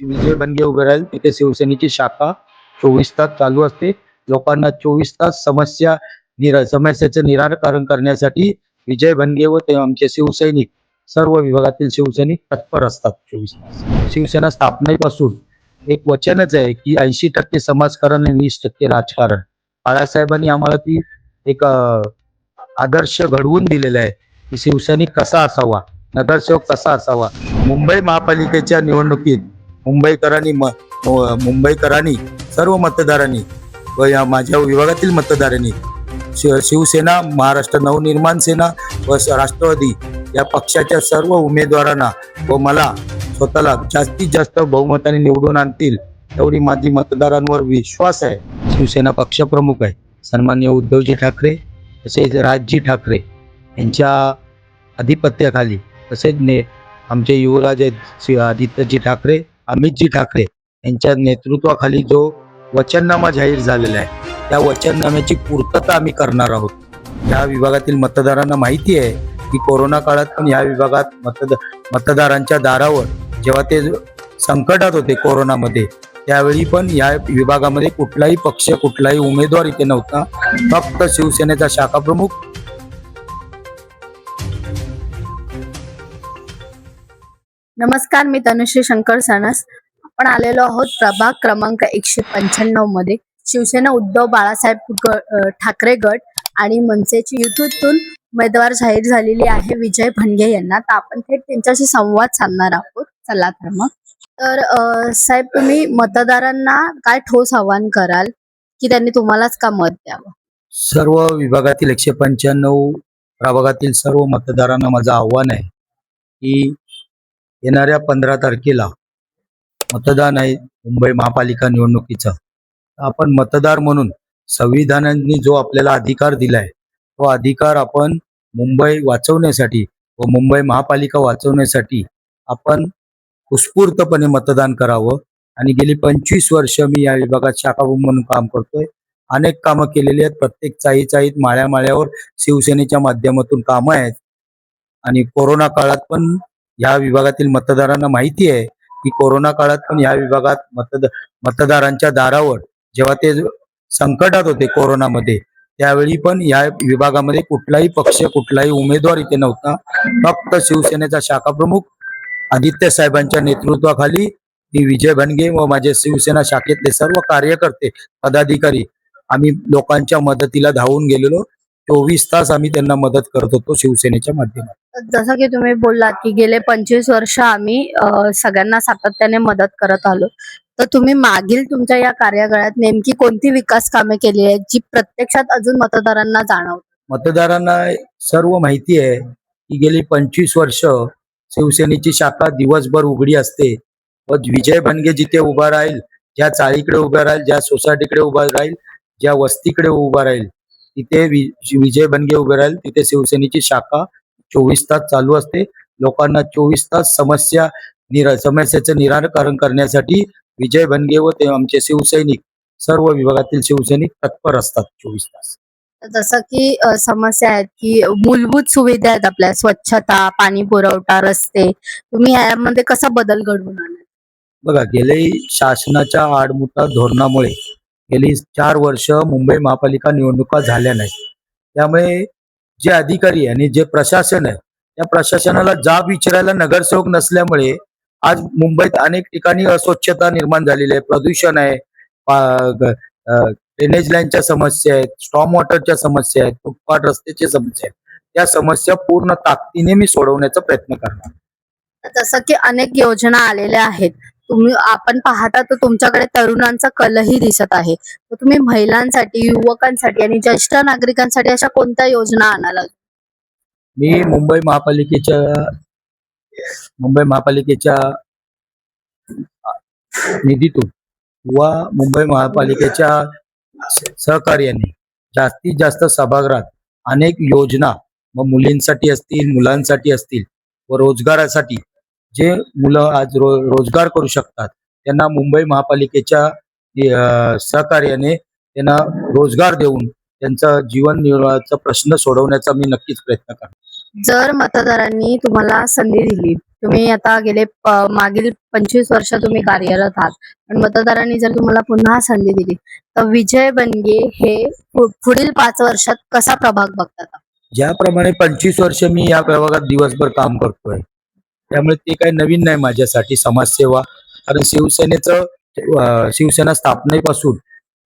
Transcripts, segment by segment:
विजय बनगे उभे राहील तिथे शिवसेनेची शाखा चोवीस तास चालू असते. लोकांना चोवीस तास समस्या निरा समस्याचं निराकरण करण्यासाठी विजय बनगे व ते आमचे शिवसैनिक सर्व विभागातील शिवसैनिक तत्पर असतात चोवीस तास. शिवसेना स्थापनेपासून एक वचनच आहे की ऐंशी टक्के समाजकारण आणि वीस टक्के राजकारण. बाळासाहेबांनी आम्हाला ती एक आदर्श घडवून दिलेला आहे की शिवसैनिक कसा असावा नगरसेवक कसा असावा. मुंबई महापालिकेच्या निवडणुकीत मुंबईकरांनी म मुंबईकरांनी सर्व मतदारांनी व या माझ्या विभागातील मतदारांनी शिव शिवसेना महाराष्ट्र नवनिर्माण सेना व राष्ट्रवादी या पक्षाच्या सर्व उमेदवारांना व मला स्वतःला जास्तीत जास्त बहुमताने निवडून आणतील एवढी माझी मतदारांवर विश्वास आहे. शिवसेना पक्षप्रमुख आहे. सन्मान्य उद्धवजी ठाकरे तसेच राजजी ठाकरे यांच्या अधिपत्याखाली तसेच ने आमचे युवराज आहेत श्री आदित्यजी ठाकरे अमितजी ठाकरे यांच्या नेतृत्वाखाली जो वचननामा जाहीर झालेला आहे त्या वचननाम्याची पूर्तता आम्ही करणार आहोत. या विभागातील मतदारांना माहिती आहे की कोरोना काळात पण या विभागात मतदा मतदारांच्या दारावर जेव्हा ते संकटात होते कोरोनामध्ये त्यावेळी पण या विभागामध्ये कुठलाही पक्ष कुठलाही उमेदवार इथे नव्हता. फक्त शिवसेनेचा शाखा नमस्कार मी तनुश्री शंकर सणस आपण आलेलो आहोत प्रभाग क्रमांक एकशे पंच्याण्णवमध्ये. शिवसेना उद्धव बाळासाहेब ग- ठाकरे गट आणि मनसेची युतीतून उमेदवार जाहीर झालेली आहे विजय भणगे यांना. तर आपण थेट त्यांच्याशी संवाद साधणार आहोत. चला तर मग. तर साहेब तुम्ही मतदारांना काय ठोस आवाहन कराल की त्यांनी तुम्हालाच का मत द्यावं? सर्व विभागातील एकशे पंच्याण्णव प्रभागातील सर्व मतदारांना माझं आव्हान आहे की येणाऱ्या पंधरा तारखेला मतदान आहे मुंबई महापालिका निवडणुकीचं. आपण मतदार म्हणून संविधानाने जो आपल्याला अधिकार दिलाय तो अधिकार आपण मुंबई वाचवण्यासाठी व मुंबई महापालिका वाचवण्यासाठी आपण उत्स्फूर्तपणे मतदान करावं. आणि गेली पंचवीस वर्ष मी या विभागात शाखाभूम म्हणून काम करतोय. अनेक कामं केलेली आहेत. प्रत्येक चाळी चाळीत माळ्या माळ्यावर शिवसेनेच्या माध्यमातून कामं आहेत. आणि कोरोना काळात पण या विभागातील मतदारांना माहिती आहे की कोरोना काळात पण या विभागात मतद मतदारांच्या दारावर जेव्हा ते संकटात होते कोरोनामध्ये त्यावेळी पण या विभागामध्ये कुठलाही पक्ष कुठलाही उमेदवार इथे नव्हता. फक्त शिवसेनेचा शाखा प्रमुख आदित्य साहेबांच्या नेतृत्वाखाली मी विजय भणगे व माझे शिवसेना शाखेतले सर्व कार्यकर्ते पदाधिकारी आम्ही लोकांच्या मदतीला धावून गेलेलो. चोवीस तास आम्ही त्यांना मदत करत होतो शिवसेनेच्या माध्यमातून. जसं की तुम्ही बोललात की गेले पंचवीस वर्ष आम्ही अ, सगळ्यांना सातत्याने मदत करत आलो. तर तुम्ही मागील तुमच्या या कार्यकाळात नेमकी कोणती विकास कामे केली आहेत जी प्रत्यक्षात अजून मतदारांना जाणवतात? मतदारांना सर्व माहिती आहे की गेली पंचवीस वर्ष शिवसेनेची शाखा दिवसभर उघडी असते. व विजय भणगे जिथे उभा राहील ज्या चाळीकडे उभा राहील ज्या सोसायटीकडे उभा राहील ज्या वस्तीकडे उभा राहील तिथे विजय भणगे उभे राहील. तिथे शिवसेनेची शाखा चोवीस तास चालू असते. लोकांना चोवीस तास समस्या निरा समस्याचं निराकरण करण्यासाठी विजय भणगे व ते आमचे शिवसैनिक सर्व विभागातील शिवसैनिक तत्पर असतात चोवीस तास. जसं की समस्या आहेत की मूलभूत सुविधा आहेत आपल्या. स्वच्छता पाणी पुरवठा रस्ते. तुम्ही यामध्ये कसा बदल घडवून आणला बघा गेले शासनाच्या आडमुठा धोरणामुळे गेली चार वर्ष मुंबई महापालिका निवडणुका झाल्या नाहीत. त्यामुळे जे अधिकारी आणि जे प्रशासन आहे त्या प्रशासनाला जाब विचारायला नगरसेवक नसल्यामुळे आज मुंबईत अनेक ठिकाणी अस्वच्छता निर्माण झालेली आहे. प्रदूषण आहे ड्रेनेज लाईनच्या समस्या आहेत स्टॉम वॉटरच्या समस्या आहेत फुटपाथ रस्त्याच्या समस्या आहेत. त्या समस्या पूर्ण ताकदीने मी सोडवण्याचा प्रयत्न करणार. जसं की अनेक योजना आलेल्या आहेत. तुम्ही आपण पाहता तर तुमच्याकडे तरुणांचा कलही दिसत आहे. तर तुम्ही महिलांसाठी युवकांसाठी आणि ज्येष्ठ नागरिकांसाठी अशा कोणत्या योजना आणाल मी मुंबई महापालिकेच्या मुंबई महापालिकेच्या निधीतून व मुंबई महापालिकेच्या सहकार्याने जास्तीत जास्त सभागृहात अनेक योजना मग मुलींसाठी असतील मुलांसाठी असतील व रोजगारासाठी जे मुलं आज रो रोजगार करू शकतात त्यांना मुंबई महापालिकेच्या सहकार्याने त्यांना रोजगार देऊन त्यांचा जीवन निर्वाहाचा प्रश्न सोडवण्याचा मी नक्कीच प्रयत्न करणार जर मतदारांनी तुम्हाला संधी दिली तुम्ही आता गेले मागील पंचवीस वर्ष तुम्ही कार्यरत आहात पण मतदारांनी जर तुम्हाला पुन्हा संधी दिली तर विजय बनगे हे पुढील पाच वर्षात कसा प्रभाग बघतात? ज्याप्रमाणे पंचवीस वर्ष मी या प्रभागात दिवसभर काम करतोय त्यामुळे ते काही नवीन नाही माझ्यासाठी समाजसेवा. कारण शिवसेनेचं शिवसेना स्थापनेपासून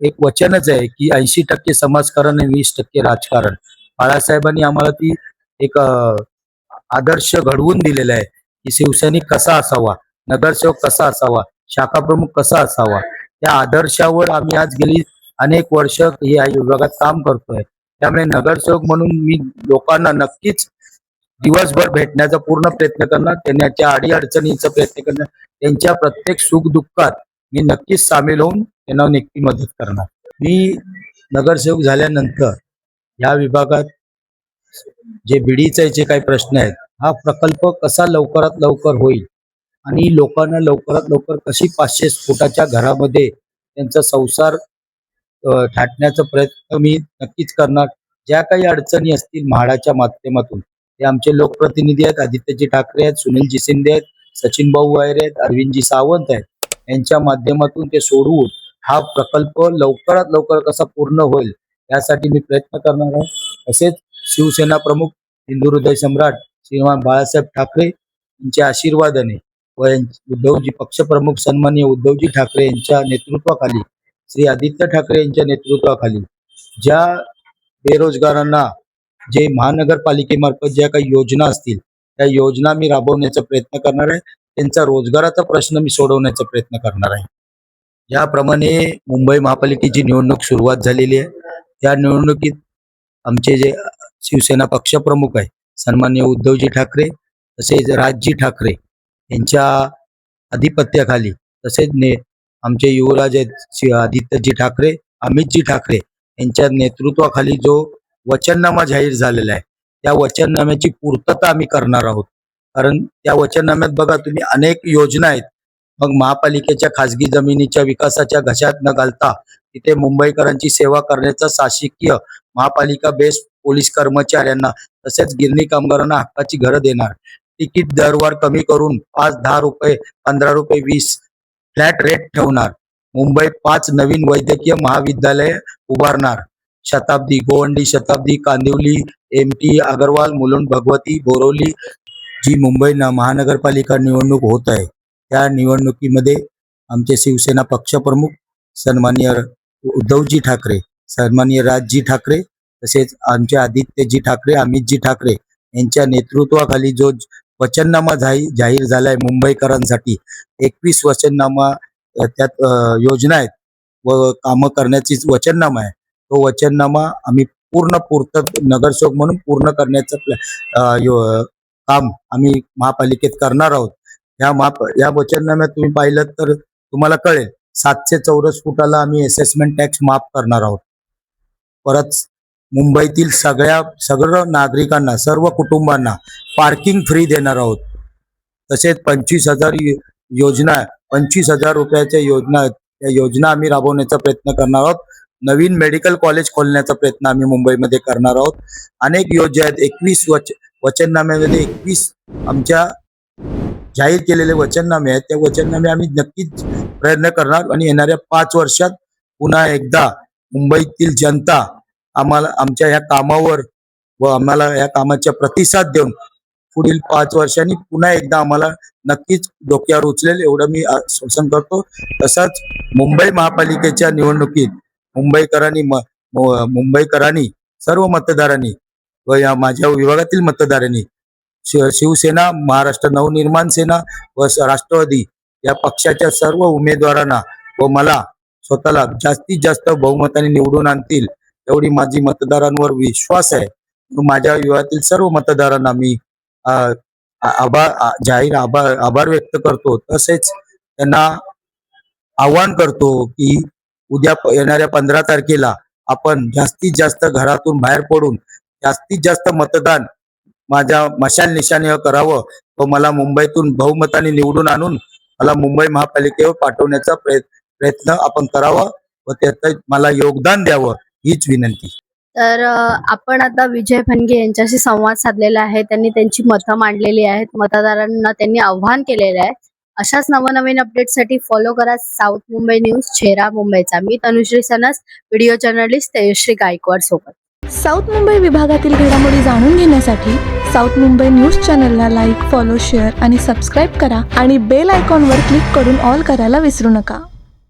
एक वचनच आहे की ऐंशी टक्के समाजकारण आणि वीस टक्के राजकारण. बाळासाहेबांनी आम्हाला ती एक आदर्श घडवून दिलेला आहे की शिवसैनिक कसा असावा नगरसेवक कसा असावा शाखा प्रमुख कसा असावा त्या आदर्शावर आम्ही आज गेली अनेक वर्ष या विभागात काम करतोय. त्यामुळे नगरसेवक म्हणून मी लोकांना नक्कीच दिवसभर भेटण्याचा पूर्ण प्रयत्न करणार त्यांच्या अडी अडचणीचा प्रयत्न करणार त्यांच्या प्रत्येक सुख दुःखात मी नक्कीच सामील होऊन त्यांना नक्की मदत करणार. मी नगरसेवक झाल्यानंतर या विभागात जे बिडीचे जे काही प्रश्न आहेत हा प्रकल्प कसा लवकरात लवकर होईल आणि लोकांना लवकरात लवकर कशी पाचशे फुटाच्या घरामध्ये त्यांचा संसार थाटण्याचा प्रयत्न मी नक्कीच करणार. ज्या काही अडचणी असतील म्हाडाच्या माध्यमातून हे आमचे लोकप्रतिनिधी आहेत. आदित्यजी ठाकरे आहेत सुनीलजी शिंदे आहेत सचिन भाऊ वायरे आहेत अरविंदजी सावंत आहेत. यांच्या माध्यमातून ते सोडवून हा प्रकल्प लवकरात लवकर कसा पूर्ण होईल यासाठी मी प्रयत्न करणार आहे. तसेच शिवसेना प्रमुख हिंदू हृदय सम्राट श्रीमान बाळासाहेब ठाकरे यांच्या आशीर्वादाने व उद्धवजी पक्षप्रमुख सन्माननीय उद्धवजी ठाकरे यांच्या नेतृत्वाखाली श्री आदित्य ठाकरे यांच्या नेतृत्वाखाली ज्या बेरोजगारांना जे महानगरपालिकेमार्फत ज्या काही योजना असतील त्या योजना मी राबवण्याचा प्रयत्न करणार आहे. त्यांचा रोजगाराचा प्रश्न मी सोडवण्याचा प्रयत्न करणार आहे. याप्रमाणे मुंबई महापालिकेची निवडणूक सुरुवात झालेली आहे. त्या निवडणुकीत आमचे जे शिवसेना पक्षप्रमुख आहे सन्मान्य उद्धवजी ठाकरे तसेच राजजी ठाकरे यांच्या अधिपत्याखाली तसेच ने आमचे युवराज आहेत आदित्यजी ठाकरे अमितजी ठाकरे यांच्या नेतृत्वाखाली जो वचननामा जाहीर झालेला आहे. त्या वचननाम्याची पूर्तता आम्ही करणार आहोत. कारण त्या वचननाम्यात बघा तुम्ही अनेक योजना आहेत. मग महापालिकेच्या खासगी जमिनीच्या विकासाच्या घशात न घालता तिथे मुंबईकरांची सेवा करण्याचा शासकीय महापालिका बेस्ट पोलीस कर्मचाऱ्यांना तसेच गिरणी कामगारांना हक्काची घरं देणार. तिकीट दरवाढ कमी करून पाच दहा रुपये पंधरा रुपये वीस फ्लॅट रेट ठेवणार. मुंबईत पाच नवीन वैद्यकीय महाविद्यालय उभारणार. शताब्दी गोवंडी शताब्दी कांदिवली एम टी अगरवाल मुलुंड भगवती बोरवली जी मुंबई महानगरपालिका निवडणूक होत आहे. त्या निवडणुकीमध्ये आमचे शिवसेना पक्षप्रमुख सन्माननीय उद्धवजी ठाकरे सन्माननीय राजजी ठाकरे तसेच आमचे आदित्यजी ठाकरे अमितजी ठाकरे यांच्या नेतृत्वाखाली जो वचननामा जाहीर जाहीर झालाय मुंबईकरांसाठी एकवीस वचननामा त्यात योजना आहेत व कामं करण्याची वचननामा आहे. तो वचननामा आम्ही पूर्ण पूर्त नगरसेवक म्हणून पूर्ण करण्याचं काम आम्ही महापालिकेत करणार आहोत. या महाप या वचननाम्यात तुम्ही पाहिलं तर तुम्हाला कळेल सातशे चौरस फुटाला आम्ही असेसमेंट टॅक्स माफ करणार आहोत. परत मुंबईतील सगळ्या सगळं नागरिकांना सर्व कुटुंबांना पार्किंग फ्री देणार आहोत. तसेच पंचवीस हजार योजना पंचवीस हजार रुपयाच्या योजना आहेत. त्या योजना आम्ही राबवण्याचा प्रयत्न करणार आहोत. नवीन मेडिकल कॉलेज खोलण्याचा प्रयत्न आम्ही मुंबईमध्ये करणार आहोत. अनेक योजना आहेत. एकवीस वच वचननाम्यामध्ये एकवीस आमच्या जाहीर केलेले वचननामे आहेत. त्या वचननामे आम्ही नक्कीच प्रयत्न करणार आणि येणाऱ्या पाच वर्षात पुन्हा एकदा मुंबईतील जनता आम्हाला आमच्या ह्या कामावर व आम्हाला या कामाच्या प्रतिसाद देऊन पुढील पाच वर्षांनी पुन्हा एकदा आम्हाला नक्कीच डोक्यावर उचलेल. एवढं मी शोषण करतो. तसंच मुंबई महापालिकेच्या निवडणुकीत मुंबईकरांनी म- मुंबईकरांनी सर्व मतदारांनी व या माझ्या विभागातील मतदारांनी शि- शिवसेना महाराष्ट्र नवनिर्माण सेना व राष्ट्रवादी या पक्षाच्या सर्व उमेदवारांना व मला स्वतःला जास्तीत जास्त बहुमताने निवडून आणतील एवढी माझी मतदारांवर विश्वास आहे. माझ्या विभागातील सर्व मतदारांना मी आभार जाहीर आभार आभार व्यक्त करतो. तसेच त्यांना आवाहन करतो की उद्या येणाऱ्या पंधरा तारखेला आपण जास्तीत जास्त घरातून बाहेर पडून जास्तीत जास्त मतदान माझ्या मशाल निशाणीवर करावं व मला मुंबईतून बहुमताने निवडून आणून मला मुंबई महापालिकेवर पाठवण्याचा प्रयत्न आपण करावा व त्यात मला योगदान द्यावं हीच विनंती. तर आपण आता विजय फनगे यांच्याशी संवाद साधलेला आहे. त्यांनी त्यांची मतं मांडलेली आहेत. मतदारांना त्यांनी आव्हान केलेलं आहे. अशाच नवनवीन अपडेटसाठी फॉलो करा साऊथ मुंबई न्यूज चेहरा मुंबईचा. मी तनुश्री सनस व्हिडिओ जर्नलिस्ट तेजश्री गायकवाड सोबत. साऊथ मुंबई विभागातील घडामोडी जाणून घेण्यासाठी साऊथ मुंबई न्यूज चॅनलला लाईक फॉलो शेअर आणि सबस्क्राईब करा आणि बेल आयकॉनवर क्लिक करून ऑल करायला विसरू नका.